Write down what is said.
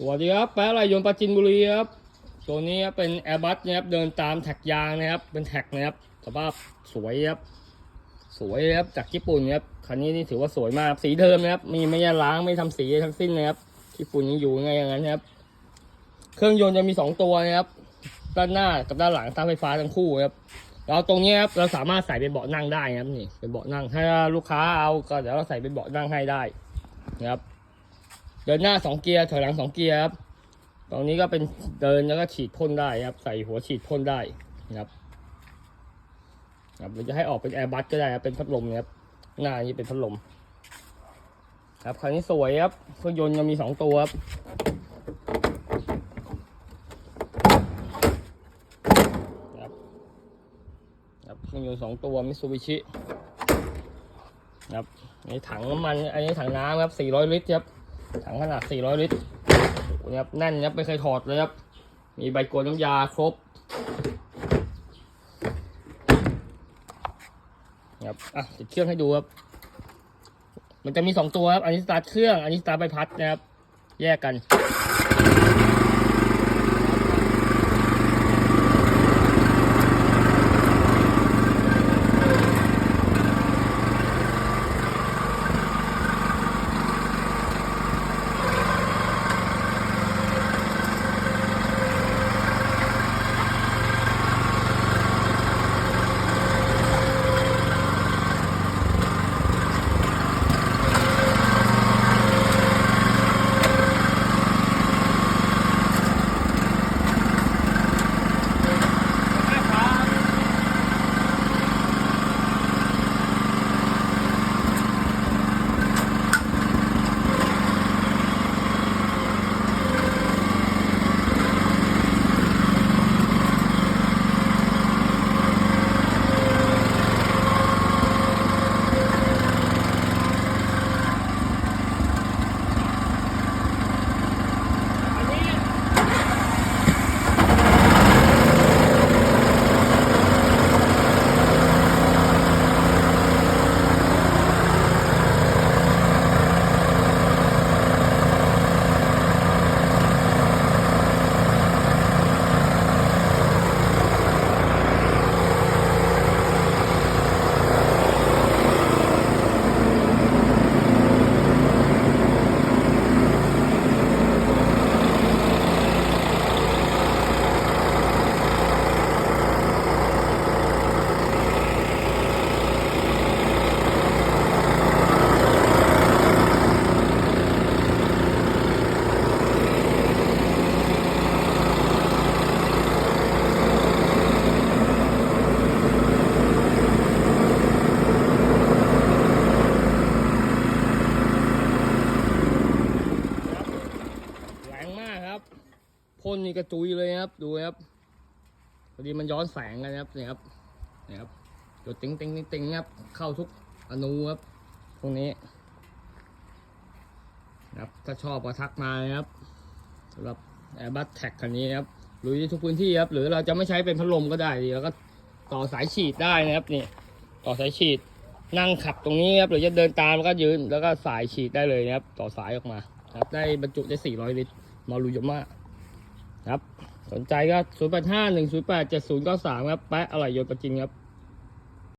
สวัสดีครับแป๊ะไรยนปราจินบุรีครับตัวนี้ครับเป็นแอร์บัสนะครับเดินตามแท็กยางนะครับ เป็นแท็กนะครับสภาพสวยครับสวยครับจากญี่ปุ่นครับคันนี้นี่ถือว่าสวยมากสีเดิมนะครับ มีไม่ยล้างไม่ทำสีทั้งสิ้นนะครับที่ฝุ่นยังอยู่ไงอย่างนั้นครับ เครื่องยนต์จะมีสองตัวนะครับด้านหน้ากับด้านหลังตามไฟฟ้าทั้งคู่ครับเราตรงนี้ครับเราสามารถใส่เป็นเบาะนั่งได้นะครับนี่เป็นเบาะนั่งถ้าลูกค้าเอาก็เดี๋ยวเราใส่เป็นเบาะนั่งให้ได้นะครับ เดินหน้าสองเกียร์ถอยหลังสองเกียร์ครับตรงนี้ก็เป็นเดินแล้วก็ฉีดพ่นได้ครับ ใส่หัวฉีดพ่นได้นะครับครับหรือจะให้ออกเป็นแอร์บัสก็ได้ครับเป็นพัดลมนะครับหน้านี้เป็นพัดลม ครับคันนี้สวยครับเครื่องยนต์ยังมีสองตัวครับครับครับเครื่องยนต์สองตัวมิซูบิชิครับนี่ถังน้ำมัน อันนี้ถังน้ำครับ400ลิตรครับ ถังขนาด 400 ลิตรนี่ครับแน่นครับไม่เคยถอดเลยครับ มีใบกวนน้ำยาครบครับอะติดเครื่องให้ดูครับ มันจะมีสองตัวครับ อันนี้สตาร์ทเครื่อง อันนี้สตาร์ทใบพัดนะครับ แยกกัน พ่นนี่กระจุยเลยครับ ดูครับพอดีมันย้อนแสงกันนะครับนี่ครับนี่ครับตัวติ๊งติงติงติงครับ เข้าทุกอนูครับพวกนี้นะครับถ้าชอบก็ทักมาครับสำหรับแอร์บัสแท็กคันนี้ครับลุยทุกพื้นที่ครับ หรือเราจะไม่ใช้เป็นพัดลมก็ได้ดีแล้วก็ต่อสายฉีดได้นะครับนี่ต่อสายฉีดนั่งขับตรงนี้ครับหรือจะเดินตามแล้วก็ยืนแล้วก็สายฉีดได้เลยนะครับ ต่อสายออกมาครับได้บรรจุได้ 400 ลิตรมารุยมา ครับ สนใจก็ 0 8 5 1 0 8 7 0 9 3 ครับ แปะอร่อยนต์ประจินครับ